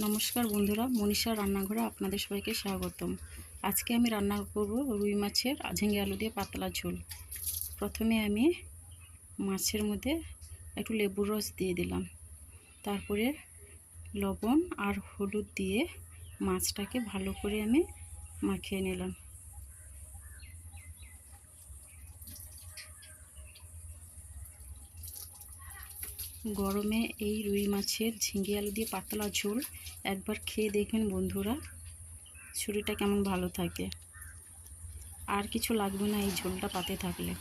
নমস্কার বন্ধুরা মনীষা রান্নাঘরে আপনাদের সবাইকে স্বাগতম। আজকে আমি রান্না করব রুই মাছের ঝিঙে আলু দিয়ে পাতলা ঝোল। প্রথমে আমি মাছের মধ্যে একটু লেবুর রস দিয়ে দিলাম। তারপরে লবণ আর হলুদ দিয়ে মাছটাকে ভালো করে আমি মাখিয়ে নিলাম। গরমে এই রুই মাছের ঝিঙে আলু দিয়ে পাতলা ঝোল একবার খেয়ে দেখবেন বন্ধুরা। শরীরটা কেমন ভালো থাকে। আর কিছু লাগবে না এই ঝোলটা পাতে থাকলে।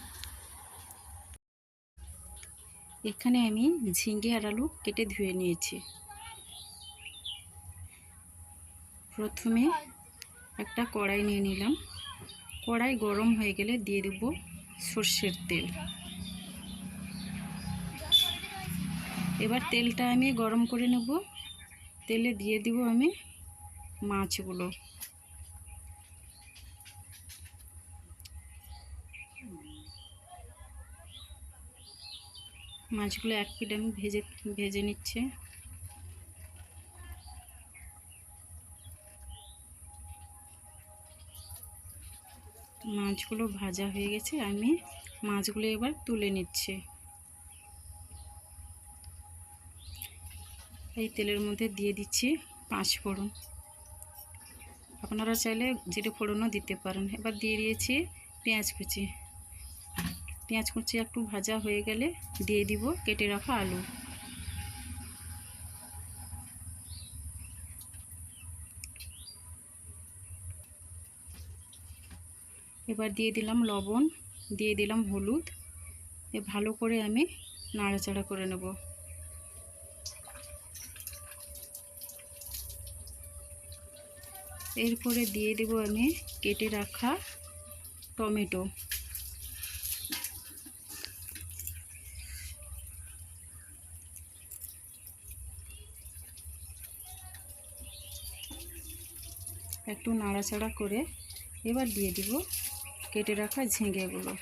এখানে আমি ঝিঙে আর আলু কেটে ধুয়ে নিয়েছি। প্রথমে একটা কড়াই নিয়ে নিলাম। কড়াই গরম হয়ে গেলে দিয়ে দেব সর্ষের তেল। এবার তেলটা আমি গরম করে নেব। তেলে দিয়ে দিব আমি মাছগুলো। মাছগুলো এক পিঠ আমি ভেজে ভেজে নিচ্ছে। মাছগুলো ভাজা হয়ে গেছে, আমি মাছগুলো এবার তুলে নিচ্ছি। এই তেলের মধ্যে দিয়ে দিচ্ছি পাঁচ ফোড়ন। আপনারা চাইলে জিরে ফোড়নও দিতে পারেন। এবার দিয়ে দিয়েছি পেঁয়াজ কুচি। পেঁয়াজ কুচি একটু ভাজা হয়ে গেলে দিয়ে দিব কেটে রাখা আলু। এবার দিয়ে দিলাম লবণ, দিয়ে দিলাম হলুদ। এ ভালো করে আমি নাড়াচাড়া করে নেব। এরপরে দিয়ে দেব আমি কেটে রাখা টমেটো। একটু নাড়াচাড়া করে এবার দিয়ে দিব কেটে রাখা ঝিঙেগুলো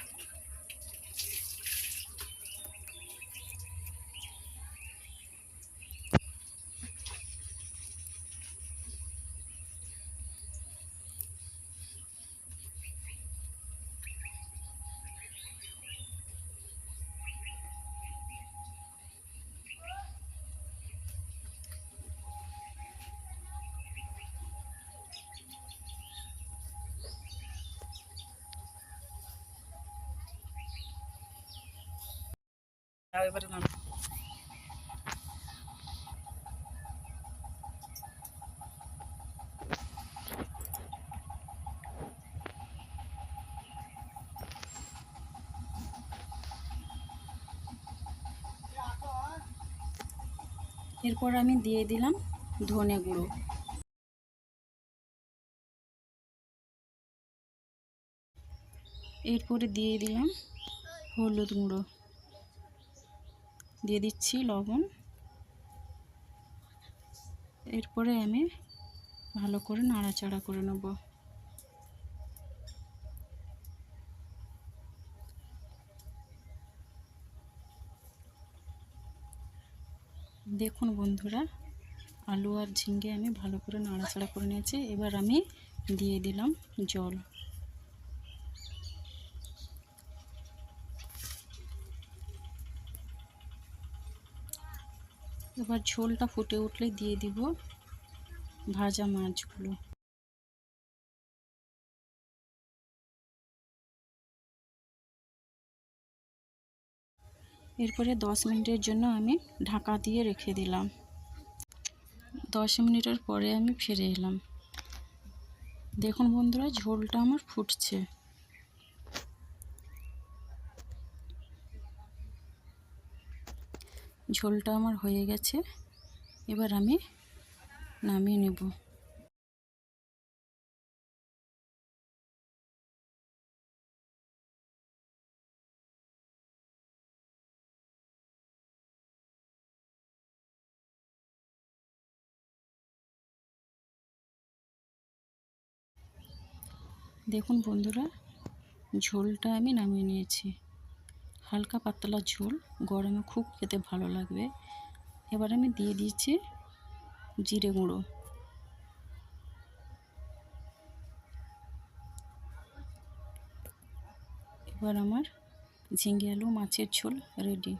এবারে নাম। এরপর আমি দিয়ে দিলাম ধনে গুঁড়ো। এরপরে দিয়ে দিলাম হলুদ গুঁড়ো। দিয়ে দিচ্ছি লবণ। এরপরে আমি ভালো করে নাড়াচাড়া করে নেব। দেখুন বন্ধুরা, আলু আর ঝিঙ্গে আমি ভালো করে নাড়াচাড়া করে নিয়েছি। এবার আমি দিয়ে দিলাম জল। এবার ঝোলটা ফুটে উঠলে দিয়ে দিব ভাজা মাছগুলো। এরপরে দশ মিনিটের জন্য আমি ঢাকা দিয়ে রেখে দিলাম। দশ মিনিটের পরে আমি ফিরে এলাম। দেখুন বন্ধুরা, ঝোলটা আমার ফুটছে। ঝোলটা আমার হয়ে গেছে এবার আমি নামিয়ে নেব। দেখুন বন্ধুরা ঝোলটা আমি নামিয়ে নিয়েছি। হালকা পাতলা ঝোল, গরমে খুব খেতে ভালো লাগবে। এবার আমি দিয়ে দিয়েছি জিরে গুঁড়ো। এবার আমার ঝিঙে আলু মাছের ঝোল রেডি।